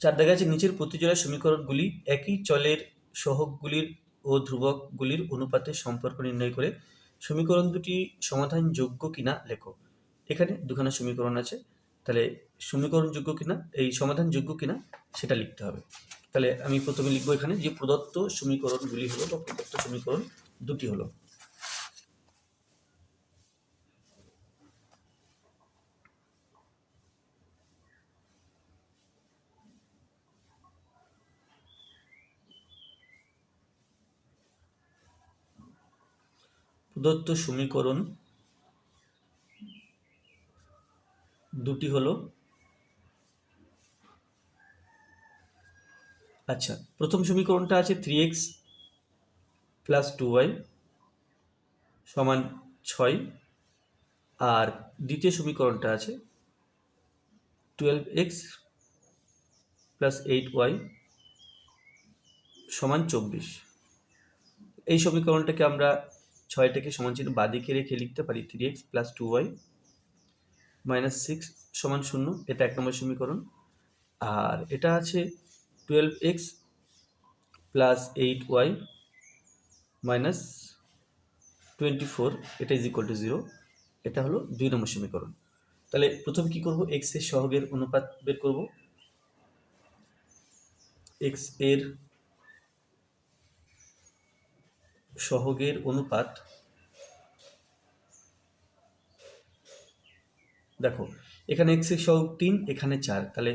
চার দেখা যাচ্ছে নিচের প্রতিজোড়া সমীকরণগুলি একই চলের সহগগুলির ও ধ্রুবকগুলির অনুপাতের সম্পর্ক নির্ণয় করে সমীকরণ দুটি সমাধানযোগ্য কিনা লেখো। এখানে দুখানা সমীকরণ আছে। তাহলে সমীকরণযোগ্য কিনা, এই সমাধানযোগ্য কিনা সেটা লিখতে হবে। তাহলে আমি প্রথমে লিখব এখানে যে প্রদত্ত সমীকরণগুলি হলো বা প্রদত্ত সমীকরণ দুটি হলো। প্রদত্ত সমীকরণ দুটি হলো। আচ্ছা প্রথম সমীকরণটা আছে three x plus two y সমান ছয়, আর দ্বিতীয় সমীকরণটা আছে twelve x plus eight y সমান চব্বিশ। এই সমীকরণটাকে আমরা ছয়টাকে সমান চিহ্ন বাদিকে রেখে লিখতে পারি three x plus two y minus six সমান শূন্য, এটা এক নম্বর সমীকরণ। আর এটা আছে twelve x plus eight y minus twenty four এটা ইজ ইকুয়াল টু জিরো এটা হলো দুই নম্বর সমীকরণ। তাহলে প্রথম কি করব? এক্সের সহগের অনুপাত বের করব। এক্সের সহগের অনুপাত দেখো, এখানে এক্সের সহগ তিন, এখানে চার, তাহলে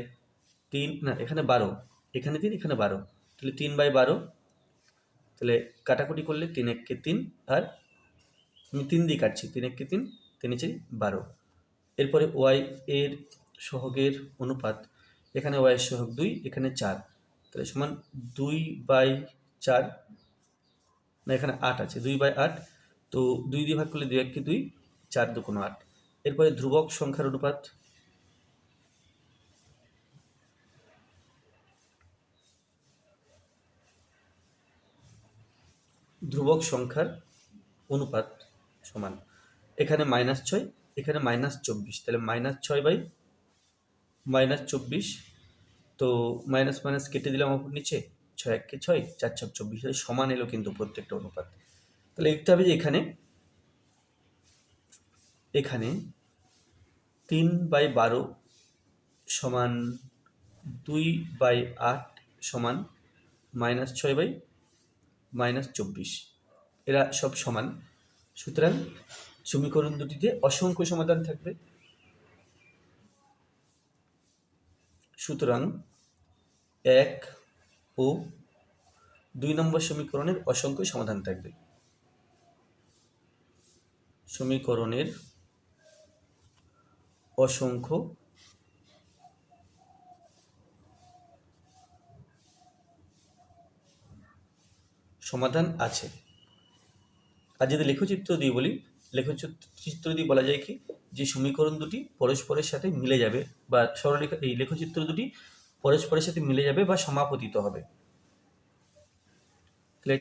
তিন, না, এখানে বারো, এখানে তিন, এখানে বারো, তাহলে তিন বাই বারো, তাহলে কাটাকুটি করলে তিন এককে তিন, আর আমি তিন দিয়ে কাটছি, তিন এককে তিন তিন চারি, বারো। এরপরে ওয়াই এর সহগের অনুপাত, এখানে ওয়াই এর সহগ দুই, এখানে চার, তাহলে সমান দুই বাই চার না এখানে আট আছে, দুই বাই আট, তো দুই দিয়ে ভাগ করলে দুই এককে দুই, চার দু কোনো আট। এরপরে ধ্রুবক সংখ্যার অনুপাত। ধ্রুবক সংখ্যার অনুপাত সমান। এখানে মাইনাস ছয়, এখানে মাইনাস চব্বিশ, তাহলে মাইনাস ছয় বাই মাইনাস চব্বিশ, তো মাইনাস মাইনাস কেটে দিলাম ওপর নিচে। ছয় এককে ছয়, চার ছক চব্বিশ সমান এলো কিন্তু প্রত্যেকটা অনুপাত। তাহলে লিখতে হবে যে এখানে এখানে তিন বাই বারো সমান দুই বাই আট সমান মাইনাস ছয় বাই মাইনাস চব্বিশ। এরা সব সমান। সুতরাং সমীকরণ দুটিতে অসংখ্য সমাধান থাকবে। সুতরাং এক ও দুই নম্বর সমীকরণের অসংখ্য সমাধান থাকবে। সমীকরণের অসংখ্য সমাধান আছে। আর যদি লেখচিত্র দিয়ে বলি, লেখচিত্র দিয়ে বলা যায় কি, যে সমীকরণ দুটি পরস্পরের সাথে মিলে যাবে বা সরলরেখা, এই লেখচিত্র দুটি পরস্পরের সাথে মিলে যাবে বা সমাপতিত হবে।